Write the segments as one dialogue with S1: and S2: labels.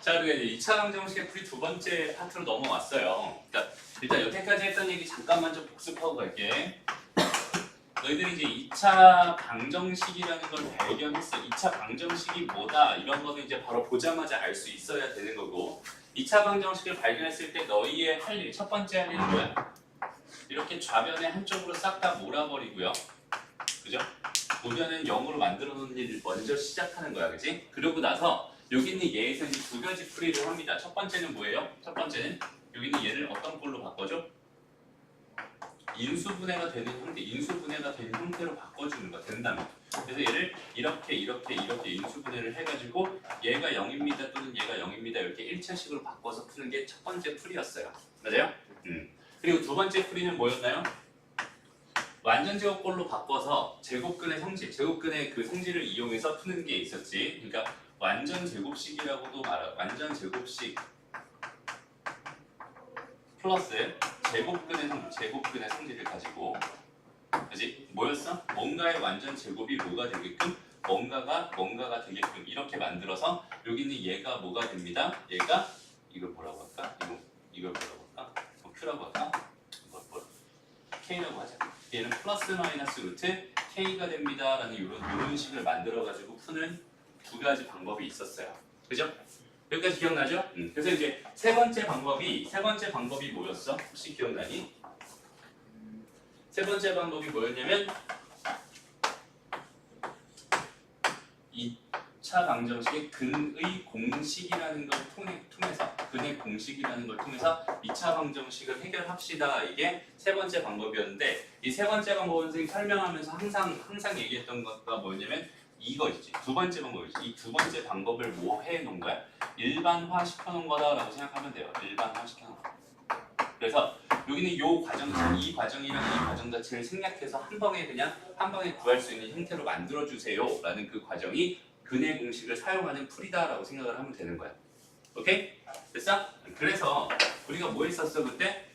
S1: 자, 그리고 이제 2차 방정식의 풀이 두 번째 파트로 넘어왔어요. 그러니까 일단 여태까지 했던 얘기 잠깐만 좀 복습하고 갈게. 너희들이 이제 2차 방정식이라는 걸 발견했어. 2차 방정식이 뭐다 이런 거는 이제 바로 보자마자 알 수 있어야 되는 거고 2차 방정식을 발견했을 때 너희의 할 일, 첫 번째 할 일은 뭐야? 이렇게 좌변의 한쪽으로 싹 다 몰아버리고요. 그죠? 우변은 0으로 만들어 놓은 일을 먼저 시작하는 거야. 그지? 그러고 나서 여기 있는 얘에서 이제 두 가지 풀이를 합니다. 첫 번째는 뭐예요? 첫 번째는 여기 있는 얘를 어떤 꼴로 바꿔줘? 인수분해가 되는 형태, 인수분해가 된 형태로 바꿔주는 거 된다면. 그래서 얘를 이렇게 이렇게 이렇게 인수분해를 해가지고 얘가 0입니다 또는 얘가 0입니다 이렇게 1차식으로 바꿔서 푸는 게 첫 번째 풀이였어요. 맞아요? 음. 그리고 두 번째 풀이는 뭐였나요? 완전 제곱꼴로 바꿔서 제곱근의 성질, 제곱근의 그 성질을 이용해서 푸는 게 있었지. 그러니까 완전 제곱식이라고도 말하. 완전 제곱식 플러스 제곱근의 성, 제곱근의 성질을 가지고, 그지? 뭐였어? 뭔가의 완전 제곱이 뭐가 되게끔, 뭔가가 뭔가가 되게끔 이렇게 만들어서 여기 있는 얘가 뭐가 됩니다. 얘가 이걸 뭐라고 할까? 이거 이걸 뭐라고 할까? 뭐 Q라고 할까? 뭐, 뭐 K라고 하자. 얘는 플러스 마이너스 루트 K가 됩니다라는 이런 이런 식을 만들어 가지고 푸는 두 가지 방법이 있었어요. 그죠? 여기까지 기억나죠? 음. 그래서 이제 세 번째 방법이 세 번째 방법이 뭐였어? 혹시 기억나니? 세 번째 방법이 뭐였냐면 2차 방정식의 근의 공식이라는 걸 통해, 통해서 근의 공식이라는 걸 통해서 2차 방정식을 해결합시다. 이게 세 번째 방법이었는데 이 세 번째 방법은 선생님 설명하면서 항상 항상 얘기했던 것과 뭐냐면 이거지. 두 번째 방법이지. 이 두 번째 방법을 뭐 해 놓은 거야? 일반화 시켜 놓은 거다라고 생각하면 돼요. 일반화 시켜 놓은 거. 그래서 여기는 요 과정, 이 과정이랑 이 과정 자체를 생략해서 한 방에 그냥 한 방에 구할 수 있는 형태로 만들어 주세요라는 그 과정이 근의 공식을 사용하는 풀이다라고 생각을 하면 되는 거야. 오케이? 됐어? 그래서 우리가 뭐 했었어 그때?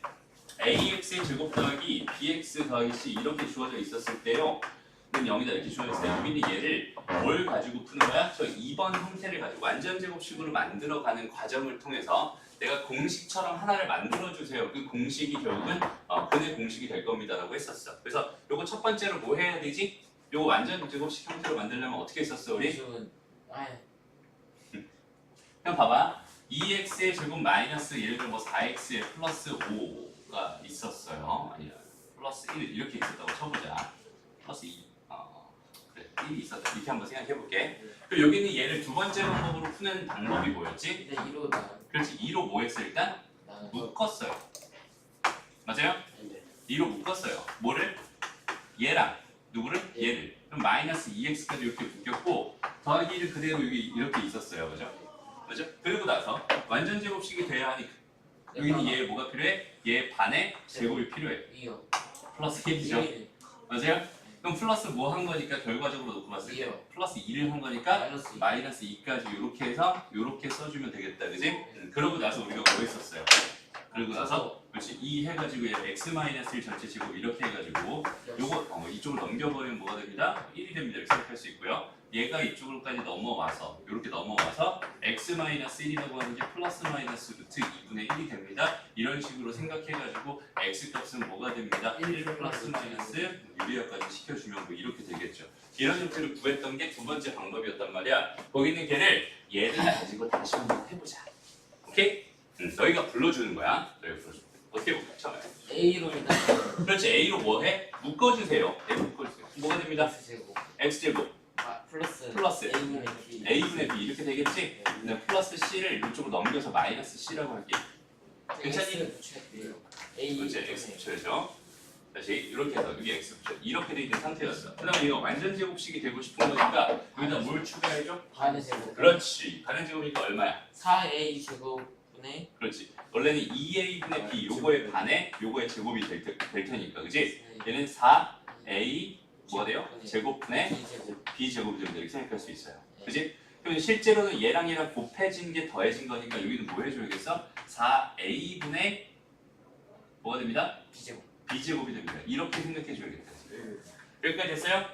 S1: ax의 제곱 더하기 bx 더하기 c 이렇게 주어져 있었을 때요. 는 0이다 이렇게 주어졌을 때 있는 얘를 뭘 가지고 푸는 거야? 저 2번 형태를 가지고 완전 제곱식으로 만들어가는 과정을 통해서 내가 공식처럼 하나를 만들어 주세요. 그 공식이 결국은 어, 근의 공식이 될 겁니다라고 했었어. 그래서 요거 첫 번째로 뭐 해야 되지? 요거 완전 제곱식 형태로 만들려면 어떻게 했었어 우리? 그럼 봐봐. 2x의 제곱 마이너스 예를 들어 뭐 4x의 플러스 5가 있었어요. 아니야. 플러스 1 이렇게 있었다고 쳐보자. 플러스 2. 1이 있었다. 이렇게 한번 생각해 볼게. 그리고 여기 있는 얘를 두 번째 방법으로 푸는 방법이 뭐였지?
S2: 근데 이로 나
S1: 그렇지. 2로 뭐 했어 일단?
S2: 나는
S1: 묶었어요. 맞아요?
S2: 근데
S1: 2로 묶었어요. 뭐를? 얘랑 누구를?
S2: 예.
S1: 얘를. 그럼 마이너스 2x까지 이렇게 묶였고 더하기를 그대로 여기 이렇게 있었어요. 그죠? 그죠? 그리고 나서 완전 제곱식이 돼야 하니까 여기는 얘 뭐가 필요해? 얘 반의 제곱이 필요해.
S2: 이요
S1: 플러스 1이죠. 맞아요? 그럼 플러스 뭐 한 거니까 결과적으로 놓고 봤을 때
S2: 이요.
S1: 플러스 2를 한 거니까
S2: 마이너스 이.
S1: 마이너스 2까지 이렇게 해서 이렇게 써주면 되겠다. 그지? 음, 그러고 나서 우리가 뭐 했었어요? 그러고 나서 그렇지 2 해가지고 얘 x 마이너스 1 전체 제곱 이렇게 해가지고 요거 어, 이쪽을 넘겨버리면 뭐가 됩니다? 1이 됩니다. 이렇게 생각할 수 있고요. 얘가 이쪽으로까지 넘어와서 이렇게 넘어와서 x-1이라고 하는 게 플러스 마이너스 루트 2분의 1이 됩니다. 이런 식으로 생각해가지고 x 값은 뭐가 됩니다? 1 플러스 마이너스 유리화까지 시켜주면 뭐 이렇게 되겠죠. 이런 형태를 구했던 게 두 번째 방법이었단 말이야. 거기 있는 걔를 얘를 가지고 다시 한번 해보자. 오케이? 응, 너희가 불러주는 거야. 너희가 불러줘. 어떻게 해볼까? 처음에.
S2: A로 일단
S1: 그렇지. A로 뭐 해? 묶어주세요. A 묶어주세요. 뭐가 됩니다?
S2: 제곱
S1: X제곱
S2: 아 플러스
S1: 플러스
S2: A분의 B
S1: A분의 B 이렇게 되겠지?
S2: 네.
S1: 근데 플러스 C를 이쪽으로 넘겨서 마이너스 C라고 할게. 괜찮니?
S2: A
S1: 그렇지. X 붙여야죠. 다시 이렇게 해서 여기 X 붙여. 이렇게 돼 있는 상태였어. 그 다음에 이거 완전 제곱식이 되고 싶은 거니까 여기다 뭘 추가해줘?
S2: 반의 제곱
S1: 그렇지. 가는 제곱이니까 얼마야?
S2: 4A 제곱 분의
S1: 그렇지. 원래는 2A분의 B 요거의 반에 요거의 제곱이 될, 테, 될 테니까 그지? 얘는 4A 뭐가 돼요? 제곱분의
S2: B 제곱
S1: 됩니다. 이렇게 생각할 수 있어요. 그지? 그럼 실제로는 얘랑 얘랑 곱해진 게 더해진 거니까 여기는 뭐 해줘야겠어? 4a분의 뭐가 됩니다?
S2: B 제곱
S1: b 제곱이 됩니다. 이렇게 생각해 줘야겠다. 여기까지 됐어요?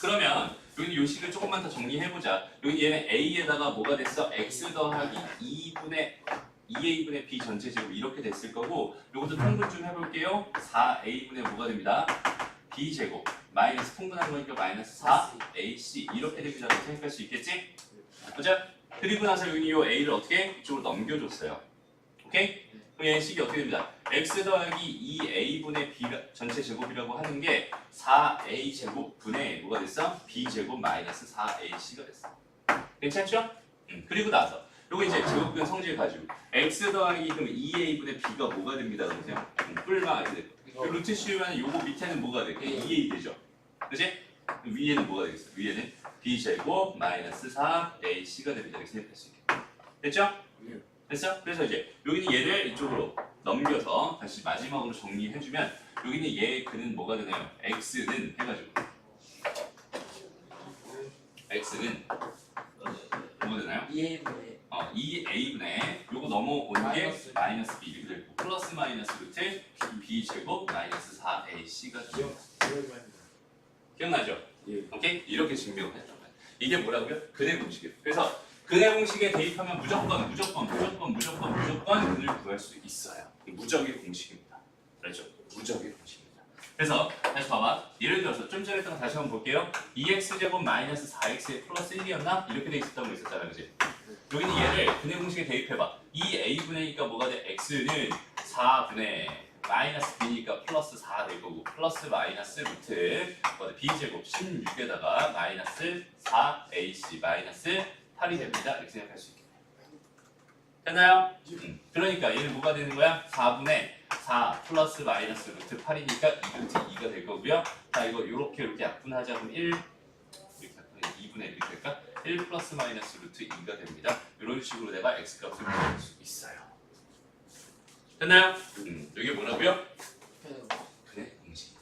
S1: 그러면 여기 요 식을 조금만 더 정리해보자. 여기 얘는 a에다가 뭐가 됐어? x 더하기 2분의 2a분의 b 전체 제곱 이렇게 됐을 거고 요것도 통분 좀 해볼게요. 4a분의 뭐가 됩니다? b 제곱 마이너스 통분한 거니까 마이너스 4ac 이렇게 됩니다. 라고 생각할 수 있겠지? 보자. 그리고 나서 여기 요 a를 어떻게 이쪽으로 넘겨줬어요. 오케이? 얘 식이 어떻게 됩니다? x 더하기 2a분의 b 전체 제곱이라고 하는 게 4a 제곱 분의 뭐가 됐어? b 제곱 마이너스 4ac가 됐어. 괜찮죠? 음, 그리고 나서 요거 이제 제곱근 성질 가지고 x 더하기 그럼 2a분의 b가 뭐가 됩니다. 그러세요? 음, 뿔마 이렇게 되고
S2: 이거
S1: 루트 씌우면 요거 밑에는 뭐가 돼? 2a 되죠. 그지? 위에는 뭐가 되겠어? 위에는 b 제곱 마이너스 4ac가 됩니다. 이렇게 생각할 수 있게. 됐죠?
S2: 네.
S1: 됐어? 그래서 이제 여기는 얘를 이쪽으로 넘겨서 다시 마지막으로 정리해주면 여기는 얘의 근은 뭐가 되나요? x는 해가지고 x는 뭐가 되나요?
S2: 2A분의
S1: 어, 2a분의 요거 넘어오는 게
S2: 마이너스.
S1: b 이렇게 되고 플러스 마이너스 루트 b 제곱 마이너스 4ac가 되죠. 기억나죠?
S2: 예.
S1: 오케이? 이렇게 증명을 했단 말이야. 이게 뭐라고요? 근해 공식이에요. 그래서 근해 공식에 대입하면 무조건 무조건 무조건 무조건 무조건 근을 구할 수 있어요. 무적의 공식입니다. 그렇죠? 무적의 공식입니다. 그래서 다시 봐봐. 예를 들어서 좀 전에 했던 거 다시 한번 볼게요. 2x 제곱 마이너스 4x에 플러스 1이었나? 이렇게 돼 있었던 거 있었잖아, 그지? 여기는 얘를 근해 공식에 대입해봐. 2a분의니까 뭐가 돼? x는 4분의 마이너스 b니까 플러스 4 될 거고 플러스 마이너스 루트 뭐다? b 제곱 16에다가 마이너스 4ac 마이너스 8이 됩니다. 이렇게 생각할 수 있겠네요. 됐나요? 음. 그러니까 얘는 뭐가 되는 거야? 4분의 4 플러스 마이너스 루트 8이니까 2 루트 2가 될 거고요. 자 이거 이렇게 이렇게 약분하자 그럼 1 이렇게 약분해 2분의 1 이렇게 될까? 1 플러스 마이너스 루트 2가 됩니다. 이런 식으로 내가 x 값을 구할 수 있어요. 됐나요? 음, 이게 뭐라고요? 근해 공식.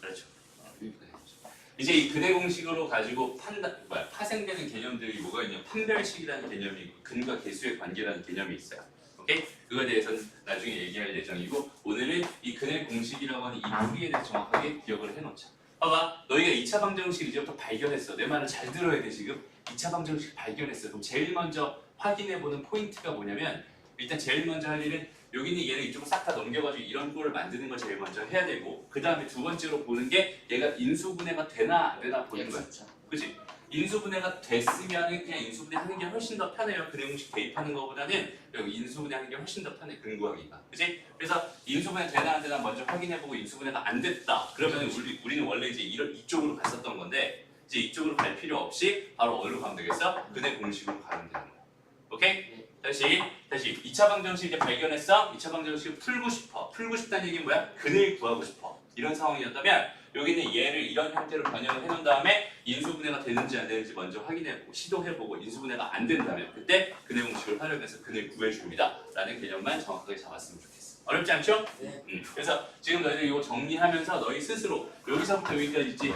S1: 그렇죠. 어, 근해 공식. 이제 이 근해 공식으로 가지고 판단 뭐야 파생되는 개념들이 뭐가 있냐 판별식이라는 개념이 있고 근과 개수의 관계라는 개념이 있어요. 오케이? 그거에 대해서는 나중에 얘기할 예정이고 오늘은 이 근해 공식이라고 하는 이 무리에 대해서 정확하게 기억을 해놓자. 봐봐, 너희가 2차 방정식 이제부터 발견했어. 내 말을 잘 들어야 돼 지금. 2차 방정식 발견했어. 그럼 제일 먼저 확인해보는 포인트가 뭐냐면 일단 제일 먼저 할 일은 여기는 얘를 이쪽으로 싹 다 넘겨가지고 이런 꼴을 만드는 걸 제일 먼저 해야 되고 그 다음에 두 번째로 보는 게 얘가 인수분해가 되나 안 되나 보는 거야. 그지? 인수분해가 됐으면 그냥 인수분해 하는 게 훨씬 더 편해요. 근해 공식 대입하는 것보다는 여기 인수분해 하는 게 훨씬 더 편해. 근구하기가. 그지? 그래서 인수분해 되나 안 되나 먼저 확인해보고 인수분해가 안 됐다. 그러면 우리, 우리는 원래 이제 이런, 이쪽으로 갔었던 건데 이제 이쪽으로 갈 필요 없이 바로 어디로 가면 되겠어? 근해 공식으로 가면 되는 거야. 오케이? 다시 다시 2차 방정식 이제 발견했어? 2차 방정식을 풀고 싶어. 풀고 싶다는 얘기는 뭐야? 근을 구하고 싶어. 이런 상황이었다면 여기는 얘를 이런 형태로 변형을 해놓은 다음에 인수분해가 되는지 안 되는지 먼저 확인해보고 시도해보고 인수분해가 안 된다면 그때 근해 공식을 활용해서 근을 구해줍니다. 라는 개념만 정확하게 잡았으면 좋겠어. 어렵지 않죠?
S2: 네.
S1: 음, 그래서 지금 너희들 이거 정리하면서 너희 스스로 여기서부터 여기까지 있지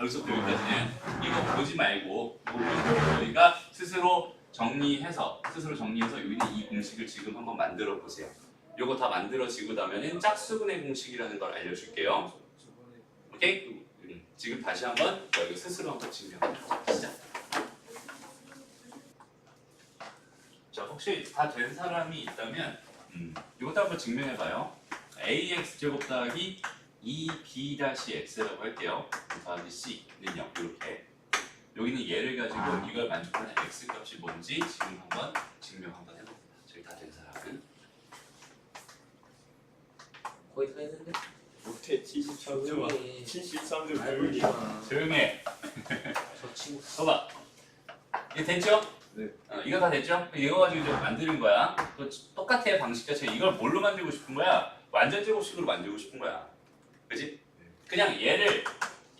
S1: 여기서부터 여기까지는 이거 보지 말고 이거 보지 말고 너희가 스스로 정리해서 스스로 정리해서 여기는 이 공식을 지금 한번 만들어 보세요. 요거 다 만들어지고 나면은 짝수분의 공식이라는 걸 알려줄게요. 오케이? 음, 지금 다시 한번 너희 스스로 한번 증명해 시작. 자 혹시 다 된 사람이 있다면 음, 이것도 한번 증명해 봐요. ax 제곱 더하기 2b-x라고 할게요. 더하기 c는 0 이렇게 여기는 얘를 가지고 이걸 만족하는 x 값이 뭔지 지금 한번 증명 한번 해봅니다. 저희 다 된 사람은
S2: 거의 다 했는데
S3: 못해 73점
S2: 조용히
S3: 73점
S2: 알고
S3: 조용히
S1: 조용해.
S2: 저 친구
S1: 봐봐. 이거 됐죠?
S3: 네.
S1: 어, 이거 다 됐죠? 이거 가지고 이제 만드는 거야. 또 똑같아 방식 자체. 이걸 뭘로 만들고 싶은 거야? 완전 제곱식으로 만들고 싶은 거야. 그지? 그냥 얘를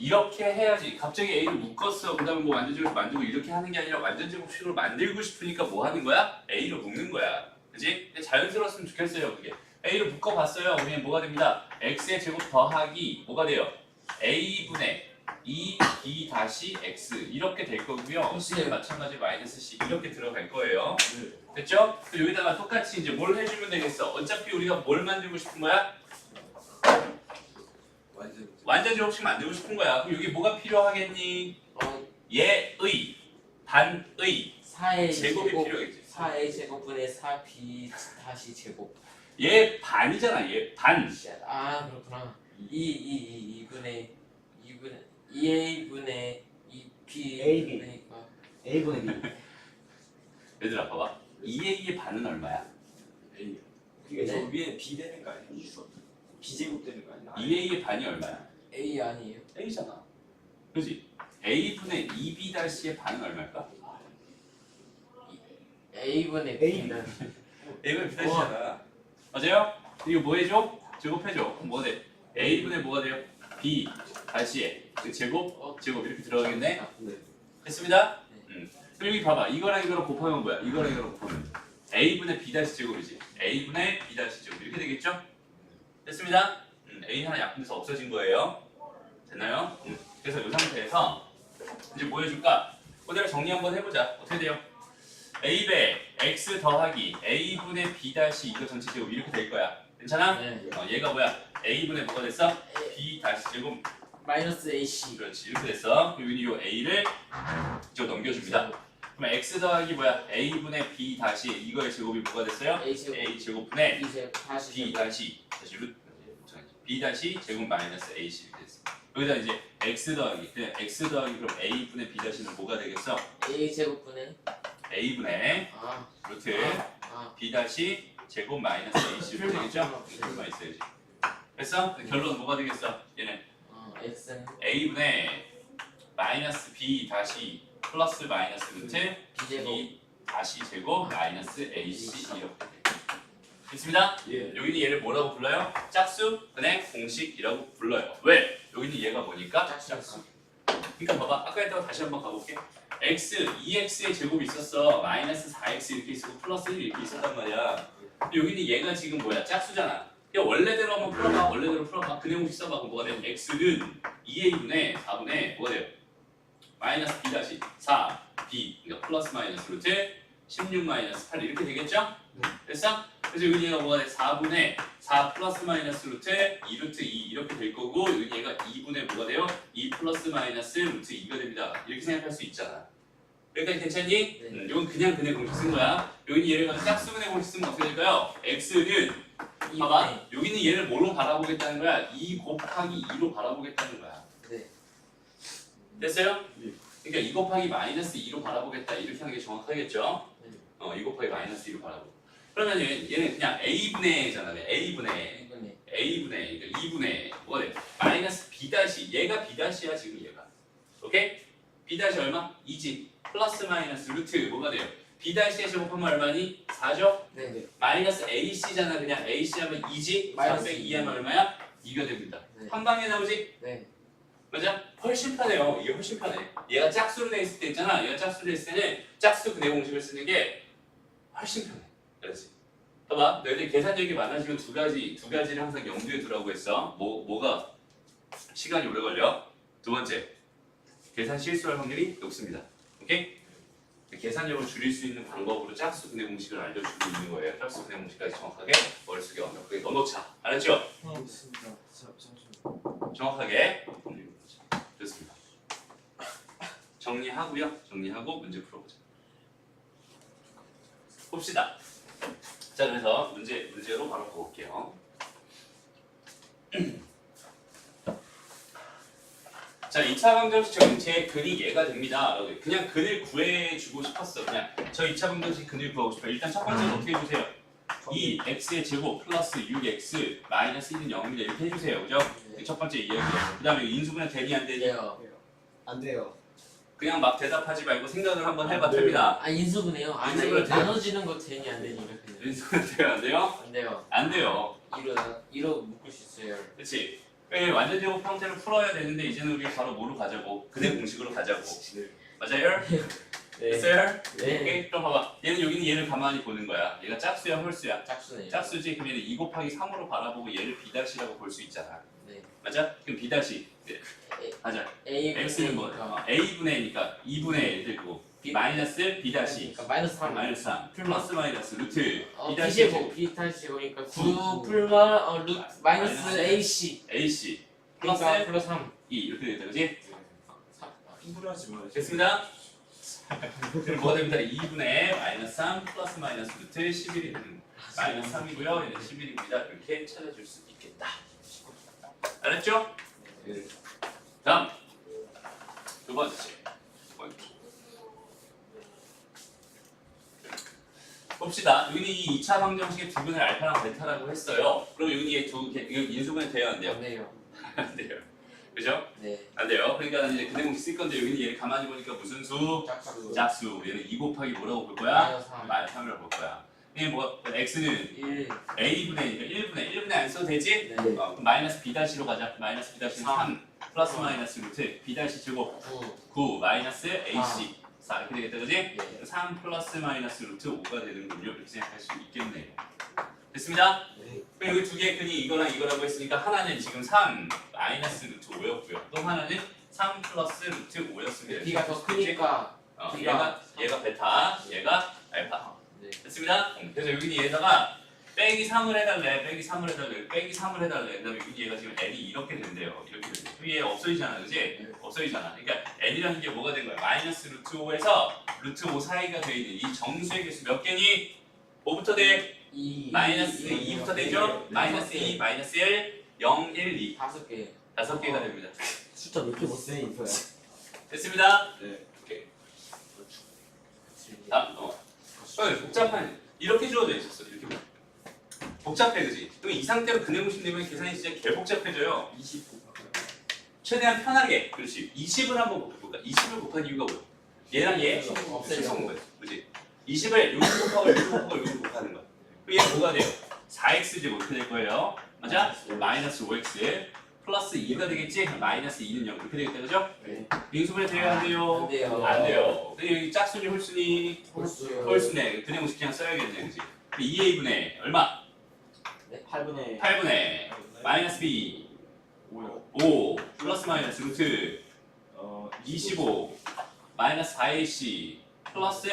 S1: 이렇게 해야지. 갑자기 A를 묶었어. 그 다음에 뭐 완전 제곱 만들고 이렇게 하는 게 아니라 완전 제곱식으로 만들고 싶으니까 뭐 하는 거야? A로 묶는 거야. 그지? 근데 자연스러웠으면 좋겠어요. 그게. A를 묶어봤어요. 그러면 뭐가 됩니다? X의 제곱 더하기 뭐가 돼요? A분의 2B 다시 X 이렇게 될 거고요. C는 마찬가지 마이너스 C 이렇게 들어갈 거예요. 됐죠? 그 여기다가 똑같이 이제 뭘 해주면 되겠어? 어차피 우리가 뭘 만들고 싶은 거야?
S3: 완전
S1: 완전 제곱식 만들고 싶은 거야. 그럼 여기 뭐가 필요하겠니?
S2: 어
S1: 예의 반의
S2: 4a
S1: 제곱이
S2: 제곱
S1: 필요하겠지.
S2: 4a 제곱분의 4b 다시 제곱
S1: 얘 반이잖아. 얘 반.
S2: 아 그렇구나 2 2 2 2분의 2분의 2a분의 2b
S4: AB.
S2: 그러니까
S4: A분의 B.
S1: 얘들아 봐봐. 2a의 반은 얼마야?
S3: A
S4: 그게
S3: 저
S2: 네.
S3: 위에 B 되는 거 아니야? 비제곱 되는 거 아니야?
S1: 2a의 반이 얼마야?
S2: a 아니에요
S1: a잖아. 그지? a분의 2b 다시의 반은 얼마일까?
S2: a분의
S4: A.
S2: b는
S1: a분의 b 다시잖아. 맞아요? 이거 뭐 해줘? 제곱해줘. 그럼 뭐가 돼? a분의 뭐가 돼요? b 다시에 그 제곱
S2: 어
S1: 제곱 이렇게 들어가겠네.
S3: 네.
S1: 됐습니다.
S2: 네.
S1: 음. 그럼 여기 봐봐. 이거랑 이거랑 곱하면 뭐야? 이거랑 이거랑 곱하면 a분의 b 다시 제곱이지. a분의 b 다시 제곱 이렇게 되겠죠? 됐습니다. 음, a 하나 약분돼서 없어진 거예요. 됐나요? 음. 그래서 이 상태에서 이제 뭐 해줄까? 그대로 정리 한번 해보자. 어떻게 돼요? a배 x 더하기 a분의 b 다시 이거 전체 제곱 이렇게 될 거야. 괜찮아?
S2: 네.
S1: 어, 얘가 뭐야? a분의 뭐가 됐어?
S2: A-
S1: b 다시 제곱
S2: 마이너스 ac
S1: 그렇지 이렇게 됐어. 그리고 이 a를 이쪽 넘겨줍니다. 그럼 x 더하기 뭐야? a분의 b 다시 이거의 제곱이 뭐가 됐어요?
S2: a 제곱
S1: a 제곱분의
S2: b 제곱 다시
S1: b
S2: 제곱
S1: 다시 b 다시 제곱 마이너스 ac 이렇게 됐어. 여기다 이제 x 더하기 그냥 x 더하기 그럼 a분의 b 다시는 뭐가 되겠어?
S2: a 제곱분의
S1: a분의
S2: 아
S1: 루트
S2: 아,
S1: b 다시 제곱 마이너스 ac 이렇게 되겠죠? 이렇게만 있어야지. 됐어? 결론 뭐가 되겠어? 얘는
S2: 어, x는
S1: a분의 마이너스 b 다시 플러스 마이너스 루트
S2: b 제곱
S1: b 다시 제곱 마이너스 ac 이렇게 돼요. 됐습니다?
S3: 예.
S1: 여기는 얘를 뭐라고 불러요? 짝수 근의 공식이라고 불러요. 왜? 여기는 얘가 뭐니까?
S2: 짝수.
S1: 그러니까 봐봐. 아까 했다고 다시 한번 가볼게. x, 2x의 제곱이 있었어. 마이너스 4x 이렇게 있었고 플러스 1 이렇게 있었단 말이야. 여기는 얘가 지금 뭐야? 짝수잖아. 그냥 원래대로 한번 풀어봐. 원래대로 풀어봐. 근의 공식 써봐. 그럼 뭐가 돼? x는 2a분의 4분의 뭐가 돼요? 마이너스 b 다시 4 b 그러니까 플러스 마이너스 루트 16 마이너스 8 이렇게 되겠죠? 됐어? 그래서 얘가 뭐가 돼? 4분의 4 플러스 마이너스 루트 2 루트 2 이렇게 될 거고 여기 얘가 2분의 뭐가 돼요? 2 플러스 마이너스 루트 2가 됩니다. 이렇게 생각할 수 있잖아. 여기까지 괜찮니?
S2: 네.
S1: 음, 이건 그냥 근의 공식 쓴 거야. 여기는 얘를 가지고 짝수근의 공식 쓰면 어떻게 될까요? x는 봐봐. 여기는 얘를 뭘로 바라보겠다는 거야? 2 곱하기 2로 바라보겠다는 거야.
S2: 네.
S1: 됐어요?
S3: 네.
S1: 그러니까 2 곱하기 마이너스 2로 바라보겠다 이렇게 하는 게 정확하겠죠?
S2: 네.
S1: 어, 2 곱하기 마이너스 2로 바라보고 그러면 얘- 얘는 그냥 a분의잖아 a분의 a분의 그러니까 2분의 뭐가 돼? 마이너스 b 다시 얘가 b 다시야 지금 얘가 오케이? b 다시 얼마? 2지 플러스 마이너스 루트 뭐가 돼요? b 다시에 제곱하면 얼마니? 4죠?
S2: 네.
S1: 마이너스 ac잖아 그냥 ac 하면 2지
S2: 마이너스
S1: 4 빼기 2 하면 얼마야? 2가 됩니다
S2: 네.
S1: 한 방에 나오지?
S2: 네.
S1: 맞아? 훨씬 편해요. 이게 훨씬 편해. 얘가 짝수로 돼 있을 때 있잖아. 얘가 짝수로 돼 있을 때는 짝수 근의 공식을 쓰는 게 훨씬 편해. 그렇지? 봐봐. 너희들 계산력이 많아지면 두 가지 두 가지를 항상 염두에 두라고 했어. 뭐 뭐가 시간이 오래 걸려? 두 번째, 계산 실수할 확률이 높습니다. 오케이? 계산력을 줄일 수 있는 방법으로 짝수 근의 공식을 알려주고 있는 거예요. 짝수 근의 공식까지 정확하게 머릿속에 완벽하게 넣어놓자. 알았죠?
S3: 알겠습니다. 자, 잠시만.
S1: 정확하게 됐습니다. 정리하고요. 정리하고 문제 풀어보자. 봅시다. 자 그래서 문제 문제로 바로 가볼게요. 자 2차 방정식 적용 제 근이 얘가 됩니다. 그냥 근을 구해주고 싶었어. 그냥 저 2차 방정식 근을 구하고 싶어요. 일단 첫 번째는 어떻게 해주세요? 2 x의 제곱 플러스 6x 마이너스 1은 0입니다. 이렇게 해주세요. 그죠?
S2: 네.
S1: 첫 번째 이야기예요. 그 다음에 인수분해 되니 안 되니?
S2: 돼요.
S4: 안 돼요.
S1: 그냥 막 대답하지 말고 생각을 한번 해봐. 됩니다.
S2: 아 인수분해요. 아
S1: 인수분해 돼요.
S2: 나눠지는 거 되니 안 되니 이렇게.
S1: 인수분해 돼요 안 돼요?
S2: 안 돼요.
S1: 안 돼요.
S2: 이로 나 이로 묶을 수 있어요.
S1: 그렇지? 왜 완전 제곱 형태를 풀어야 되는데 이제는 우리 바로 뭐로 가자고? 근의 공식으로 가자고. 맞아요?
S2: 네.
S1: 됐어요?
S2: 네.
S1: 오케이? 그럼 봐봐. 얘는 여기는 얘를 가만히 보는 거야. 얘가 짝수야 홀수야?
S2: 짝수네요.
S1: 짝수지 그러면 2 곱하기 3으로 바라보고 얘를 B'이라고 볼 수 있잖아.
S2: 네.
S1: 맞아? 그럼 B 네. 하자.
S2: A
S1: X는 뭐? 어, A분의니까 2분의 1 되고 마이너스 B 다시
S2: 그러니까 마이너스 3.
S1: 마이너스 3 플러스 마이너스 루트
S2: 어,
S1: B
S2: B
S1: 다시
S2: 제곱 B 다시 제곱이니까 9 풀마 어, 루 마이너스
S1: 마이너스
S2: AC
S1: AC 플러스
S2: 그러니까 플러스 3
S1: 2 이렇게 되겠다 그지?
S3: 흥분하지 마.
S1: 됐습니다. 그럼 뭐가 됩니다? 2분의 마이너스 3 플러스 마이너스 루트 11이 되는 거. 마이너스 3이고요. 얘는 11입니다. 이렇게 찾아줄 수 있겠다. 알았죠?
S3: 네.
S1: 다음 두 번째. 두 번째. 봅시다. 여기 이 2차 방정식의 두 분의 알파랑 베타라고 했어요. 그럼 여기 이두 개, 이거 인수분해 돼요, 안 돼요?
S2: 안 돼요.
S1: 안 돼요. 그죠?
S2: 네.
S1: 안 돼요. 그러니까 이제 근해공식 쓸 건데 여기는 얘를 가만히 보니까 무슨 수?
S2: 짝수.
S1: 짝수. 얘는 2 곱하기 뭐라고 볼 거야?
S2: 마이너스 3.
S1: 마이너스 3이라고 볼 거야. 얘 뭐, x는
S2: 1.
S1: a분의 1분의 1분의 안 써도 되지?
S2: 네.
S1: 어, 그럼 마이너스 b 다시로 가자. 마이너스 b 다시는
S2: 삼.
S1: 3 플러스 마이너스 루트 b 다시 제곱
S2: 9.
S1: 9 마이너스 ac 4 이렇게 되겠다 그지?
S2: 예.
S1: 3 플러스 마이너스 루트 5가 되는군요. 이렇게 생각할 수 있겠네요. 됐습니다?
S4: 네.
S1: 그럼 여기 두개 근이 이거랑 이거라고 했으니까 하나는 지금 3 마이너스 루트 5였고요. 또 하나는 3 플러스 루트 5였습니다.
S2: B가 더 크니까.
S1: 어, 얘가 얘가 베타, 얘가 알파.
S2: 네.
S1: 됐습니다? 그래서 여기는 얘다가 빼기 3을 해달래, 빼기 3을 해달래, 빼기 3을 해달래. 그 다음에 여기 얘가 지금 n이 이렇게 된대요. 이렇게 된대. 그럼 얘 없어지잖아, 그지?
S2: 네.
S1: 없어지잖아. 그러니까 n이라는 게 뭐가 된 거야? 마이너스 루트 5에서 루트 5 사이가 돼 있는 이 정수의 개수 몇 개니? 5부터 돼?
S2: 2.
S1: 마이너스 2 부터 되죠? 마이너스 2, 마이너스 1, 0, 1, 2.
S2: 다섯 개.
S1: 다섯 개가 됩니다.
S4: 숫자 몇 개못 세, 인서야.
S1: 됐습니다?
S3: 네.
S1: 오케이. 다음 넘어. 어, 복잡한 이렇게 주어져 있었어. 이렇게. 복잡해, 그지? 그럼 이 상태로 근해공식 내면 계산이 진짜 개 복잡해져요.
S3: 20 곱하기.
S1: 최대한 편하게. 그렇지. 20을 한번 곱해볼까? 20을 곱한 이유가 뭐야? 얘랑 얘. 실성 거야. 그지? 20을 여기 곱하고 여기 곱하고 여기 곱하는 거야. 그럼 얘 뭐가 돼요? 4x 제곱 이렇게 될 거예요. 맞아? 마이너스 5x 플러스 2가 되겠지? 마이너스 2는 0 이렇게 되겠다, 그죠?
S2: 네.
S1: 빙수분해 돼요, 안 돼요?
S2: 안 돼요.
S1: 안 돼요. 근데 여기 짝수니 홀수니
S2: 홀수.
S1: 홀수네. 근해 공식 그냥 써야겠네, 그지? 2a분의 얼마?
S2: 네.
S3: 8분의
S1: 8분의 마이너스 b
S3: 5요.
S1: 5 플러스 마이너스 루트
S3: 어
S1: 25 마이너스 4ac 플러스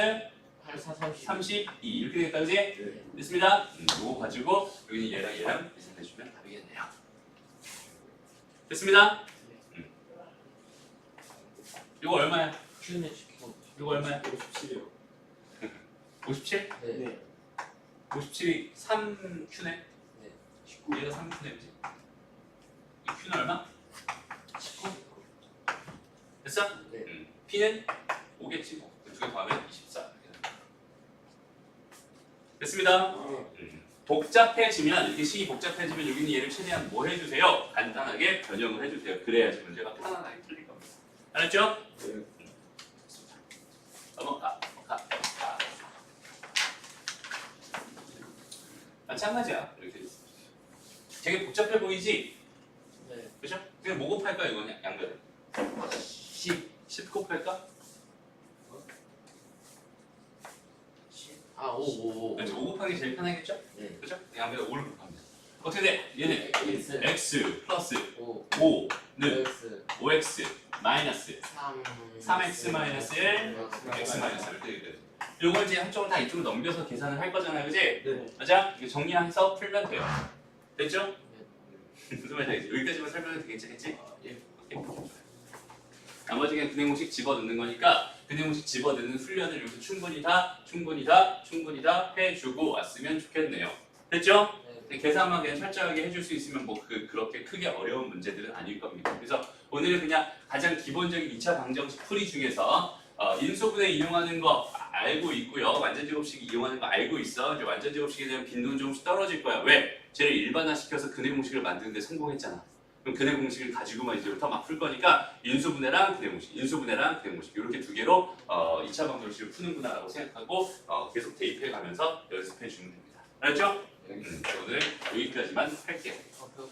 S2: 8, 4, 30.
S1: 32 이렇게 되겠다, 그지?
S3: 네.
S1: 됐습니다. 음, 이거 가지고 여기는 얘랑 얘랑 계산해주면 답이겠네요. 됐습니다. 음. 이거 얼마야?
S2: Q는 시키고.
S1: 이거 얼마야?
S3: 57이요.
S1: 57?
S2: 네.
S3: 네.
S1: 57이 3Q네?
S2: 네.
S1: 19 얘가 3Q네 그지? 이 Q는 얼마?
S2: 19.
S1: 됐어?
S2: 네.
S1: 음. P는 5겠지 뭐. 두개 더하면 24 이렇게 됩니다. 됐습니다. 음. 복잡해지면 이렇게 식이 복잡해지면 여기는 얘를 최대한 뭐 해주세요? 간단하게 변형을 해주세요. 그래야지 문제가 편안하게 풀릴 겁니다. 알았죠?
S3: 네.
S1: 넘어가. 넘어가. 넘어가. 마찬가지야. 되게 복잡해 보이지?
S2: 네.
S1: 그죠? 그냥 뭐 곱할까 이거 양- 양변?
S2: 10.
S1: 10 곱할까?
S2: 10. 아, 5, 5, 5.
S1: 그렇죠. 5 곱하기 제일 편하겠죠?
S2: 네.
S1: 그죠? 양변 5를 곱하면 돼. 어떻게 돼? 얘는
S2: X.
S1: x 플러스
S2: 5.
S1: 5는
S2: X.
S1: 5x 마이너스
S2: 3.
S1: 3x 마이너스 1 x 마이너스 1 이렇게 되거든. 요걸 이제 한쪽을 다 이쪽으로 넘겨서 계산을 할 거잖아요, 그지?
S3: 네.
S1: 맞아? 이거 정리해서 풀면 돼요. 됐죠? 무슨 말인지? 여기까지만 설명해도 되겠지?
S3: 예.
S1: 오케이. 나머지 그냥 근해공식 집어넣는 거니까 근해공식 집어넣는 훈련을 여기서 충분히 다, 충분히 다, 충분히 다 해주고 왔으면 좋겠네요. 됐죠?
S2: 네.
S1: 근데 계산만 그냥 철저하게 해줄 수 있으면 뭐 그 그렇게 크게 어려운 문제들은 아닐 겁니다. 그래서 오늘은 그냥 가장 기본적인 2차 방정식 풀이 중에서 어, 인수분해 이용하는 거 알고 있고요. 완전 제곱식 이용하는 거 알고 있어. 이제 완전 제곱식에 대한 빈도는 조금씩 떨어질 거야. 왜? 쟤를 일반화시켜서 근해 공식을 만드는데 성공했잖아. 그럼 근해 공식을 가지고만 이제부터 막 풀 거니까 인수분해랑 근해 공식, 인수분해랑 근해 공식 이렇게 두 개로 어, 2차 방정식을 푸는구나라고 생각하고 어, 계속 대입해 가면서 연습해 주면 됩니다. 알았죠?
S3: 네.
S1: 음, 오늘 여기까지만 할게요.
S2: 어.